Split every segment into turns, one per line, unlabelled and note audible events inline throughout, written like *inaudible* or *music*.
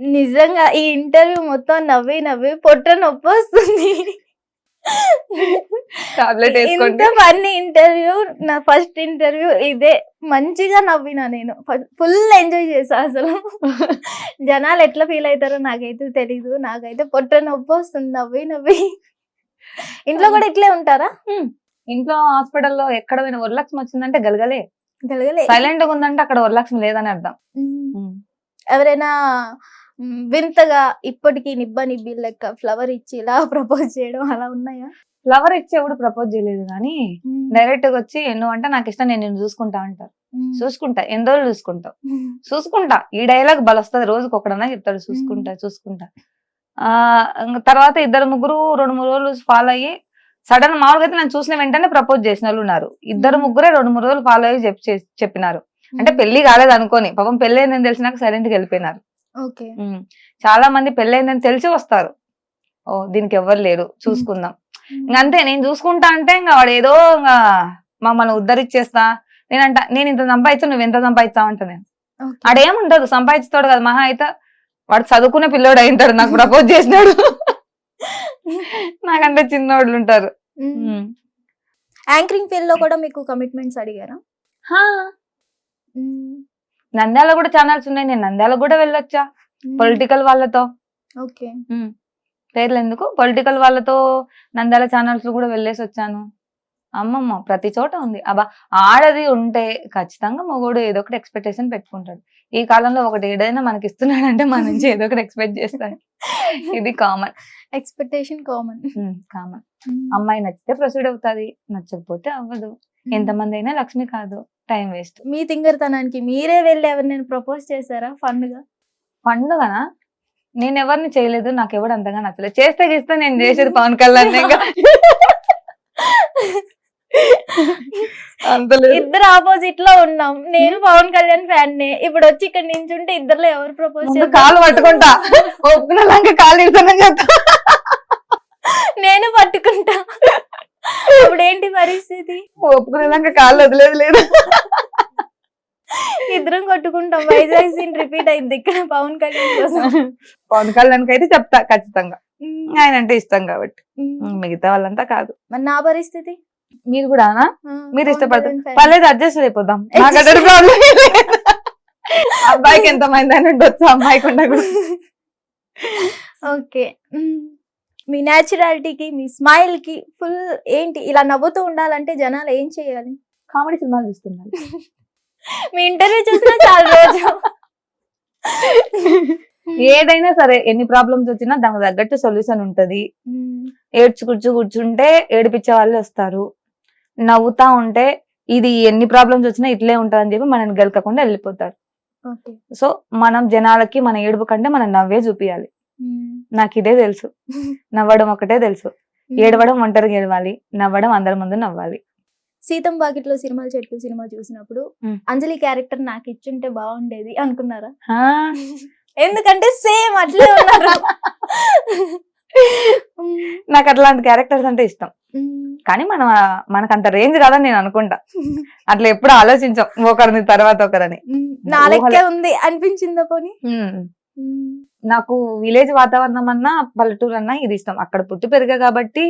నిజంగా ఈ ఇంటర్వ్యూ మొత్తం నవ్వి నవ్వి పొట్ట నొప్పి వస్తుంది. ఇంత ఫన్నీ ఇంటర్వ్యూ నా ఫస్ట్ ఇంటర్వ్యూ ఇదే. మంచిగా నవ్వినా నేను. ఫుల్ ఎంజాయ్ చేసా అసలు. *laughs* జనాలు ఎట్లా ఫీల్ అవుతారో నాకైతే తెలీదు. నాకైతే పొట్ట నొప్పి వస్తుంది నవ్వి నవ్వి. ఇంట్లో కూడా ఇట్లే ఉంటారా?
ఇంట్లో హాస్పిటల్లో ఎక్కడ పోయిన వరలక్ష్మి వచ్చిందంటే గలగలే.
గలగలే.
సైలెంట్గా ఉందంటే అక్కడ వరలక్ష్మి లేదని అర్థం.
ఎవరైనా వింతగా ఇప్పటికీ నిబ్బ నిబ్బి లెక్క ఫ్లవర్ ఇచ్చి ఇలా *laughs* ప్రపోజ్ చేయడం అలా ఉన్నాయా?
ఫ్లవర్ ఇచ్చి ఎవడు ప్రపోజ్ చేయలేదు కానీ డైరెక్ట్గా వచ్చి నువ్వు అంటే నాకు ఇష్టం నేను నిన్ను చూసుకుంటా అంటారు. చూసుకుంటా ఎన్ని రోజులు చూసుకుంటావు. చూసుకుంటా. ఈ డైలాగ్ బలొస్తుంది రోజుకి ఒకడన్నా చెప్తాడు చూసుకుంటా చూసుకుంటా. ఆ తర్వాత ఇద్దరు ముగ్గురు రెండు మూడు రోజులు ఫాలో అయ్యి సడన్ మామూలుగా అయితే నేను చూసిన వెంటనే ప్రపోజ్ చేసిన వాళ్ళు ఉన్నారు. ఇద్దరు. ముగ్గురే రెండు మూడు రోజులు ఫాలో అయ్యి చెప్పి చెప్పినారు. అంటే పెళ్ళి కాలేదు అనుకోని పాపం పెళ్ళి అయిందని తెలిసినాక సైలెంట్గా వెళ్ళిపోయినారు. చాలా మంది పెళ్ళి అయిందని తెలిసి వస్తారు. ఓ దీనికి ఎవ్వరు లేరు. చూసుకుందాం. ఇంక అంతే నేను చూసుకుంటా అంటే ఇంకా వాడు ఏదో ఇంకా మమ్మల్ని ఉద్ధరించేస్తా నేనంట నేను ఇంత సంపాదించా నువ్వు ఎంత సంపాదిస్తావు? అంట నేను. ఆడేముండదు సంపాదిస్తాడు కదా మహా అయితే వాడు చదువుకునే పిల్లోడు అయింటాడు నాకు ప్రపోజ్ చేసినాడు. *laughs* నాకంటే చిన్నోళ్ళు ఉంటారు.
యాంకరింగ్ ఫీల్డ్లో కూడా మీకు కమిట్మెంట్స్ అడిగారా.
నంద్యాల కూడా ఛానల్స్ ఉన్నాయి. నేను నంద్యాల కూడా వెళ్ళొచ్చా. పొలిటికల్ వాళ్ళతో.
ఓకే.
పేర్లు ఎందుకు? పొలిటికల్ వాళ్ళతో నంద్యాల ఛానల్స్ కూడా వెళ్ళేసి వచ్చాను. అమ్మమ్మ ప్రతి చోట ఉంది. అబ్బా ఆడది ఉంటే ఖచ్చితంగా మగోడు ఏదో ఒకటి ఎక్స్పెక్టేషన్ పెట్టుకుంటాడు. ఈ కాలంలో ఒకటి ఏదైనా మనకి ఇస్తున్నాడంటే మన నుంచి ఏదో ఒకటి ఎక్స్పెక్ట్ చేస్తాడు. *laughs* ఇది కామన్
ఎక్స్పెక్టేషన్ కామన్
కామన్ అమ్మాయి నచ్చితే ప్రొసీడ్ అవుతుంది. నచ్చకపోతే అవ్వదు. ఎంతమంది అయినా లక్ష్మి కాదు. Time waste.
మీ తింగరతనానికి మీరే వెళ్ళి ఎవరినైనా ప్రపోజ్ చేశారా? ఫన్గా
పండుగనా నేను ఎవరిని చేయలేదు నాకు ఎవడు అంతగా నచ్చలేదు. చేస్తే గీస్తే నేను చేసేది పవన్ కళ్యాణ్
ఇద్దరు ఆపోజిట్లో ఉన్నాం. నేను పవన్ కళ్యాణ్ ఫ్యాన్ నే ఇప్పుడు వచ్చి ఇక్కడ నించుంటే ఇద్దరులో ఎవరు ప్రపోజ్
కాలు పట్టుకుంటా. ఒప్పుకున్నాక కాలు ఇస్తానని చెప్తా.
నేను పట్టుకుంటా. ఇప్పుడు ఏంటి పరిస్థితి?
ఒప్పుకునేదాకా కాళ్ళు వదిలేదు లేదు.
ఇద్దరం కొట్టుకుంటాం. వైజాగ్ సీన్ రిపీట్ అయింది ఇక్కడ పవన్ కళ్యాణ్ కోసం.
పవన్ కళ్యాణ్ అయితే చెప్తా ఖచ్చితంగా. ఆయన అంటే ఇష్టం కాబట్టి. మిగతా వాళ్ళంతా కాదు.
మరి నా పరిస్థితి?
మీరు కూడా మీరు ఇష్టపడతారు. పర్లేదు అడ్జస్ట్ అయిపోదాం. ప్రాబ్లం అబ్బాయికి ఎంత మంది అని ఉండొచ్చు అమ్మాయికి ఉండకూడదు.
ఓకే. మీ న్యాచురాలిటీకి మీ స్మైల్కి ఫుల్ ఏంటి? ఇలా నవ్వుతూ ఉండాలంటే జనాలు ఏం చేయాలి?
కామెడీ సినిమాలు చూస్తున్నారు. *laughs*
మీ ఇంటర్వ్యూ చూసినా చాలా రోజు. *laughs*
ఏదైనా సరే ఎన్ని ప్రాబ్లమ్స్ వచ్చినా దానికి తగ్గట్టు సొల్యూషన్ ఉంటది. ఏడ్చు కూర్చు కూర్చుంటే ఏడిపించే వాళ్ళు వస్తారు. నవ్వుతా ఉంటే ఇది ఎన్ని ప్రాబ్లమ్స్ వచ్చినా ఇట్లే ఉంటది అని చెప్పి మనల్ని గెలకకుండా వెళ్ళిపోతారు. సో మనం జనాలకి మన ఏడుపు కంటే మనం నవ్వే చూపియాలి. నాకు ఇదే తెలుసు. *laughs* నవ్వడం ఒకటే తెలుసు. ఏడవడం ఒంటరిగా ఏడవాలి. నవ్వడం అందరి ముందు నవ్వాలి.
సీతం బాకెట్లో సినిమాలు చెట్టు సినిమా చూసినప్పుడు. అంజలి క్యారెక్టర్ నాకు ఇచ్చుంటే బాగుండేది అనుకున్నారా? *laughs* ఎందుకంటే సేమ్ అట్లే ఉన్నారు. *laughs*
నాకు అట్లాంటి క్యారెక్టర్స్ అంటే ఇష్టం. కానీ మనం మనకు అంత రేంజ్ కాదని నేను అనుకుంటా. అట్లా ఎప్పుడు ఆలోచించాం. ఒకరిని తర్వాత ఒకరని.
ఉమ్, నా లెక్కే ఉంది అనిపించిందా పోనీ?
నాకు విలేజ్ వాతావరణం అన్నా పల్లెటూరు అన్నా ఇది ఇష్టం. అక్కడ పుట్టి పెరిగా కాబట్టి.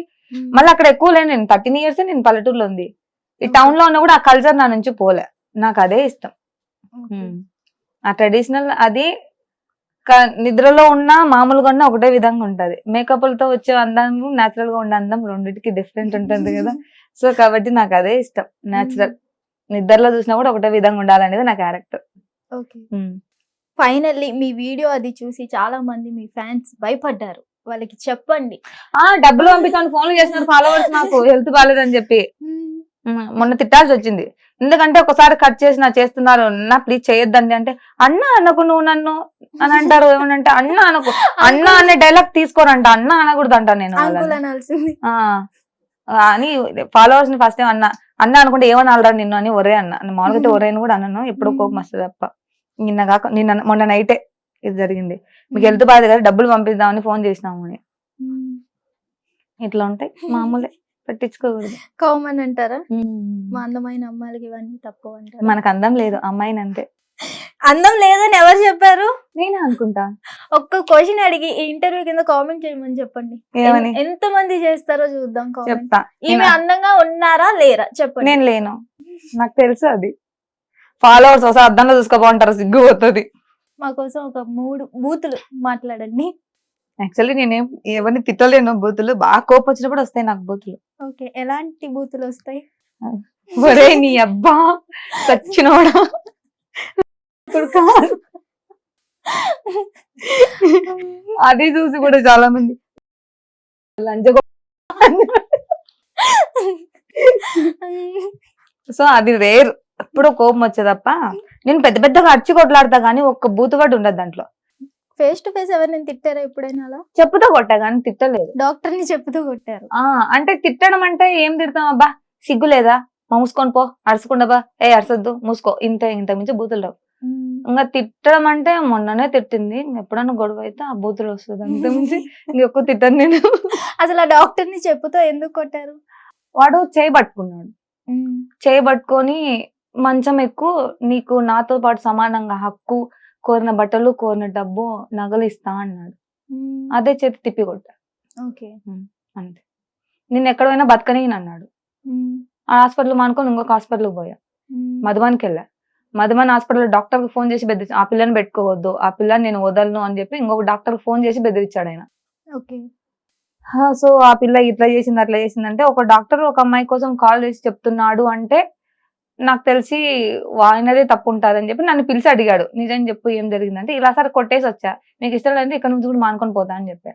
మళ్ళీ అక్కడ ఎక్కువ లేను నేను థర్టీన్ ఇయర్స్ నేను పల్లెటూరులో ఉంది. ఈ టౌన్లో ఉన్నా కూడా ఆ కల్చర్ నా నుంచి పోలే. నాకు అదే ఇష్టం. ఆ ట్రెడిషనల్ అది నిద్రలో ఉన్న మామూలుగా ఉన్న ఒకటే విధంగా ఉంటది. మేకప్లతో వచ్చే అందం నేచురల్గా ఉండే అందం రెండింటికి డిఫరెంట్ ఉంటుంది కదా. సో కాబట్టి నాకు అదే ఇష్టం. నేచురల్ నిద్రలో చూసినా కూడా ఒకటే విధంగా ఉండాలనేది నా క్యారెక్టర్
ఓకే. ఫైనల్లీ మీ వీడియో అది చూసి చాలా మంది మీ ఫ్యాన్స్ భయపడ్డారు. వాళ్ళకి చెప్పండి.
ఆ డబ్బులు పంపించాను ఫోన్లు చేస్తున్నారు ఫాలోవర్స్ నాకు హెల్త్ బాగాలేదని చెప్పి. మొన్న తిట్టాల్సి వచ్చింది. ఎందుకంటే ఒకసారి కట్ చేసి నా చేస్తున్నారు అన్న ప్లీజ్ చేయొద్దండి అంటే అన్న అనకు నువ్వు నన్ను అని అంటారు ఏమనంటే అన్న అనకు అన్న అనే డైలాగ్ తీసుకోరంట అన్న అనకూడదు అంట నేను అని ఫాలోవర్స్ని ఫస్ట్ టైం అన్న అన్న అనుకుంటే ఏమనాలరా నిన్ను అని ఒరే అన్న. నేను మామూలుగా అయితే ఒరే అని కూడా అన్నాను ఎప్పుడో కోపం వస్తుంది తప్ప. నిన్న కాక నిన్న మొన్న నైటే ఇది జరిగింది. మీకు హెల్త్ బాధ కదా డబ్బులు పంపిద్దామని ఫోన్ చేసినాము అని. ఇట్లా ఉంటాయి? మామూలే పట్టించుకోకూడదు.
కామన్ అంటారా. మా అందమైన అమ్మాయిలకి ఇవన్నీ తక్కువ అంటారు?
మనకు అందం లేదు అమ్మాయిని అంతే.
అందం లేదని ఎవరు చెప్పారు?
నేనే అనుకుంటా.
ఒక్క క్వశ్చన్ అడిగి ఈ ఇంటర్వ్యూ కింద కామెంట్ చేయమని చెప్పండి. ఎంత మంది చేస్తారో చూద్దాం
చెప్తా.
ఈమె అందంగా ఉన్నారా లేరా? చెప్పండి.
నేను లేను. నాకు తెలుసు అది. ఫాలోవర్స్ ఒకసారి అద్దంలో చూసుకోపోంటారు సిగ్గు పోతుంది
మా కోసం ఒక మూడు బూతులు మాట్లాడండి.
యాక్చువల్లీ నేనేం ఎవరిని తిట్టలేను బూతులు బాగా కోపం వచ్చినప్పుడు వస్తాయి నాకు బూతులు.
ఓకే ఎలాంటి బూతులు వస్తాయి?
ఒరే నీ అబ్బా ఇప్పుడు కాదు. అది చూసి కూడా చాలా మంది లంచగొ సో అది రేర్. ఎప్పుడో కోపం వచ్చే తప్ప నేను పెద్ద పెద్దగా అరిచి కొట్లాడతా కానీ ఒక్క బూతు కూడా ఉండదు దాంట్లో.
ఫేస్ టు ఫేస్ ఎవరిని తిట్టారా ఎప్పుడైనా అలా?
చెప్పుతో కొట్టా కానీ తిట్టలేదు.
డాక్టర్ని చెప్పుతూ కొట్టారు.
ఆ అంటే తిట్టడం అంటే ఏం తిడతాం అబ్బా? సిగ్గు లేదా? మా మూసుకొని పో అరుచుకుండా బా ఏ అరసొద్దు మూసుకో. ఇంత ఇంత మించి బూతులు రావు. ఇంకా తిట్టడం అంటే మొన్ననే తిట్టింది. ఎప్పుడన్నా గొడవ అయితే ఆ బూతులు వస్తుంది. అంత మించి ఇంకొక తిట్టను నేను.
అసలు ఆ డాక్టర్ని చెప్పుతో ఎందుకు కొట్టారు?
వాడు చేయి పట్టుకున్నాడు. చేయి పట్టుకొని మంచం ఎక్కువ నీకు నాతో పాటు సమానంగా హక్కు కోరిన బట్టలు కోరిన డబ్బు నగలు ఇస్తా అన్నాడు. అదే చేతి తిప్పి కొట్టా.
ఓకే.
అంతే. నేను ఎక్కడ పోయినా బతకని అన్నాడు. ఆ హాస్పిటల్ మానుకొని ఇంకొక హాస్పిటల్కి పోయా. మధుబానికి వెళ్ళా. మధుబాన్ హాస్పిటల్ డాక్టర్కి ఫోన్ చేసి బెదిరి ఆ పిల్లని పెట్టుకోవద్దు ఆ పిల్లని నేను వదలను అని చెప్పి ఇంకొక డాక్టర్ ఫోన్ చేసి బెదిరించాడు ఆయన.
ఓకే.
సో ఆ పిల్ల ఇట్లా చేసింది అట్లా చేసింది అంటే ఒక డాక్టర్ ఒక అమ్మాయి కోసం కాల్ చేసి చెప్తున్నాడు అంటే నాకు తెలిసి ఆయనదే తప్పు ఉంటుందని చెప్పి నన్ను పిలిచి అడిగాడు. నిజం చెప్పు ఏం జరిగిందంటే ఇలా సరే కొట్టేసి వచ్చా. నీకు ఇష్టం లేదంటే ఇక్కడ నుంచి కూడా మానుకొని పోతా అని చెప్పా.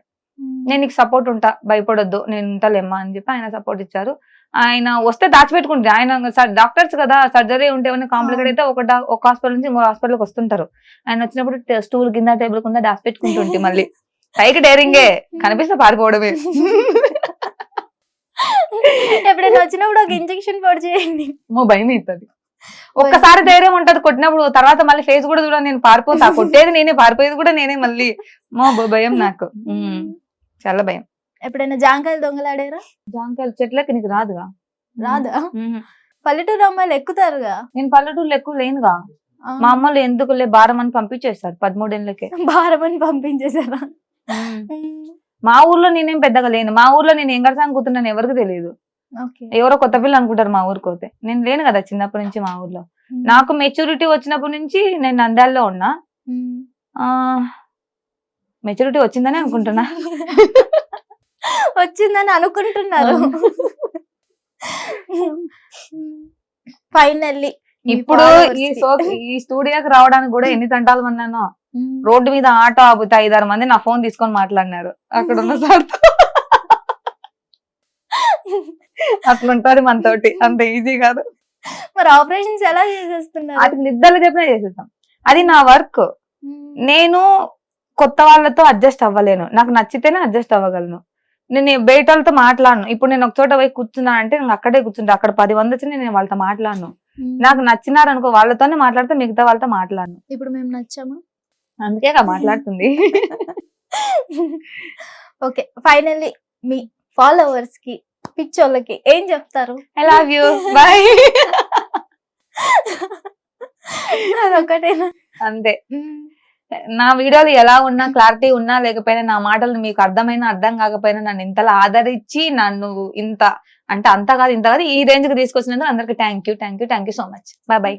నేను నీకు సపోర్ట్ ఉంటా భయపడొద్దు నేను ఉంటాలేమ్మా అని చెప్పి ఆయన సపోర్ట్ ఇచ్చారు. ఆయన వస్తే దాచిపెట్టుకుంటే ఆయన డాక్టర్స్ కదా సర్జరీ ఉంటే ఏమైనా కాంప్లికేట్ అయితే ఒక ఒక హాస్పిటల్ నుంచి ఇంకో హాస్పిటల్కి వస్తుంటారు. ఆయన వచ్చినప్పుడు స్టూల్ కింద టేబుల్ కింద దాచిపెట్టుకుంటుంటే మళ్ళీ. పైకి డేరింగే కనిపిస్తే పారిపోవడమే.
ఎప్పుడైనా వచ్చినప్పుడు ఒక ఇంజెక్షన్ పొడి చేయండి.
మో భయం అవుతుంది ఒక్కసారి ధైర్యం ఉంటది కొట్టినప్పుడు తర్వాత మళ్ళీ ఫేస్ కూడా చూడ నేను పారిపోతా. కొట్టేది నేనే పారిపోయేది కూడా నేనే మళ్ళీ. మో భయం నాకు. చాలా భయం.
ఎప్పుడైనా జాంకాయలు దొంగలాడారా?
జాంకాయలు చెట్లకి నీకు రాదుగా?
రాదా. పల్లెటూరు అమ్మాయిలు ఎక్కుతారుగా?
నేను పల్లెటూరులో ఎక్కువ లేనుగా. మా అమ్మలు ఎందుకులే భారం అని పంపించేస్తారు పదమూడేళ్ళకే.
భారం అని పంపించేసారా
మా ఊర్లో నేనేం పెద్దగా లేను. మా ఊర్లో నేను ఏం కడతాను కూతున్నాను ఎవరికి తెలియదు. ఎవరో కొత్త పిల్ల అనుకుంటారు మా ఊరికి పోతే. నేను లేను కదా చిన్నప్పటి నుంచి మా ఊర్లో. నాకు మెచ్యూరిటీ వచ్చినప్పటి నుంచి నేను నంద్యాలలో ఉన్నా. ఆ మెచ్యూరిటీ వచ్చిందని అనుకుంటున్నా. *laughs*
వచ్చిందని అనుకుంటున్నారు. ఫైనల్లీ
ఇప్పుడు ఈ సో ఈ స్టూడియోకి రావడానికి కూడా ఎన్ని తంటాలు పన్నానో రోడ్డు మీద ఆటో ఆపుతే ఐదారు మంది నా ఫోన్ తీసుకొని మాట్లాడినారు. అక్కడ ఉన్న సార్ అట్లుంటది మనతోటి. అంత ఈజీ కాదు.
మరి ఆపరేషన్స్ ఎలా చేసేస్తున్నారు?
అది నిద్రలు చెప్పినా చేసేస్తాం. అది నా వర్క్. నేను కొత్త వాళ్ళతో అడ్జస్ట్ అవ్వలేను. నాకు నచ్చితేనే అడ్జస్ట్ అవ్వగలను. నేను బయట వాళ్ళతో మాట్లాడను. ఇప్పుడు నేను ఒక చోట పోయి కూర్చున్నా అంటే నేను అక్కడే కూర్చుంటా. అక్కడ పది మంది వచ్చి నేను వాళ్ళతో మాట్లాడను. నాకు నచ్చినారు అనుకో వాళ్ళతోనే మాట్లాడితే మిగతా వాళ్ళతో మాట్లాడను.
ఇప్పుడు మేము నచ్చామా?
అందుకే మాట్లాడుతుంది.
ఓకే ఫైనల్లీ మీ ఫాలోవర్స్కి పిచ్చోళ్ళకి ఏం చెప్తారు?
ఐ లవ్ యూ బాయ్
అదొకటేనా
అంతే. నా వీడియోలు ఎలా ఉన్నా క్లారిటీ ఉన్నా లేకపోయినా నా మాటలు మీకు అర్థమైనా అర్థం కాకపోయినా నన్ను ఇంతలా ఆదరించి నన్ను ఇంత అంటే అంత కాదు ఇంత కాదు ఈ రేంజ్కి తీసుకొచ్చినందుకు అందరికి thank you thank you thank you so much bye bye